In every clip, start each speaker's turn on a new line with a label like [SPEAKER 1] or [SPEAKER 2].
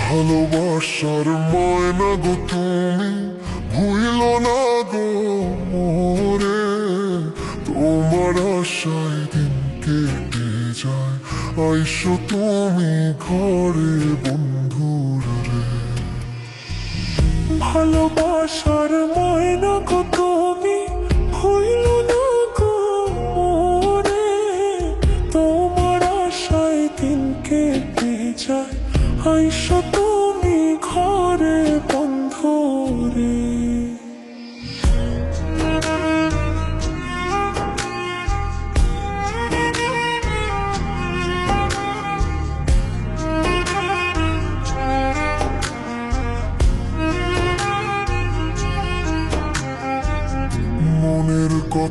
[SPEAKER 1] ভালোবাসার ময়না গো তুমি ভুইল না গো মোরে। তোমার আশায় দিন কেটে যায় আইসো তুমি ঘরে বন্ধুর রে।
[SPEAKER 2] ভালোবাসার মায়না গো তুমি হইল না গো মোরে। তোমার আশায় দিন কেটে যায়, আইসো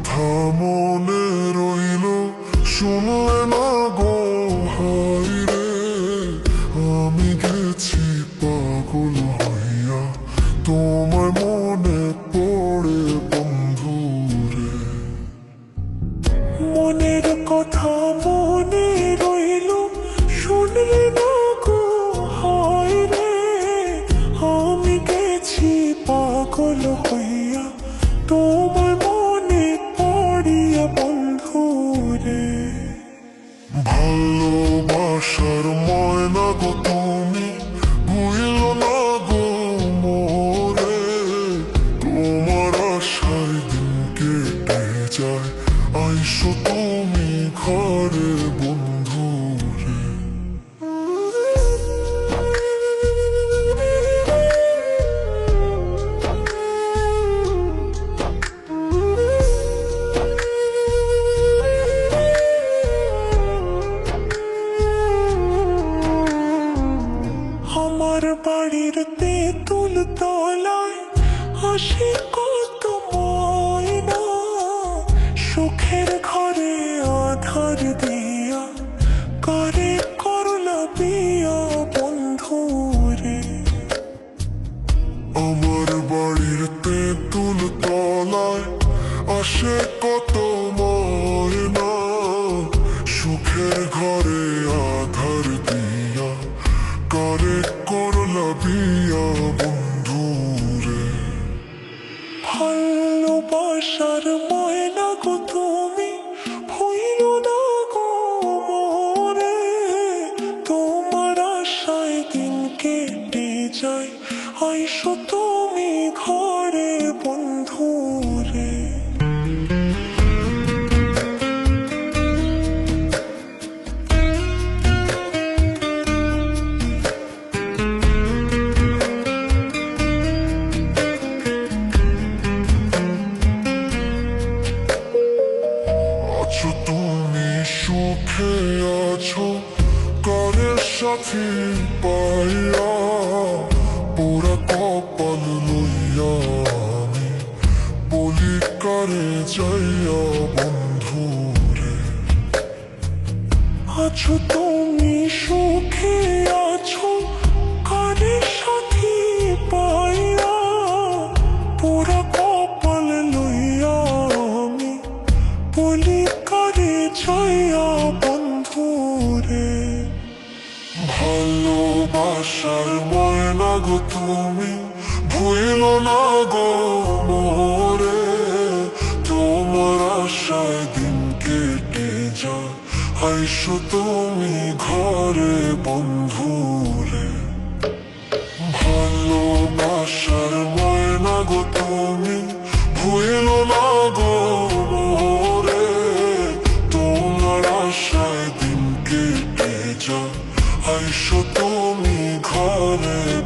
[SPEAKER 1] কথা মনে রইল, শুনলে না গো হাই রে। আমি গেছি পাগল হইয়া, তোমার মনে পড়ে বন্ধু রে।
[SPEAKER 2] মনের কথা মনে রইল, শুনলে না গো হাই রে। আমি গেছি পাগল হইয়া, তোমার বাড়ির তেঁতুল তলায় হাসি কত ময়না। সুখের ঘরে আধার দিয়া করে করলা বিয়া বন্ধু রে
[SPEAKER 1] আমার বাড়ির তেঁতুল তলায় আসে
[SPEAKER 2] ভালোবাসার ময়না গো তুমি হইল না গো মরে তোমার আশায় দিন কেটে যায় আইসো
[SPEAKER 1] সুখে আছো কারের সাথে পাইয়া, পোড়া কপাল লইয়া আমি বলি কারে যাইয়া বন্ধু রে।
[SPEAKER 2] আছো তুমি সুখে আছো, কানের সাথী পাইয়া পুরা কপাল লইয়া আমি বলি
[SPEAKER 1] ভালোবাসার ময়না গো তুমি, ভুইল না গো মোরে। তোমার আশায় দিন কেটে যায়, আইসো তুমি ঘরে বন্ধু রে ভালোবাসার ময়না গো তুমি, ভুইল না গো তুমি ঘরে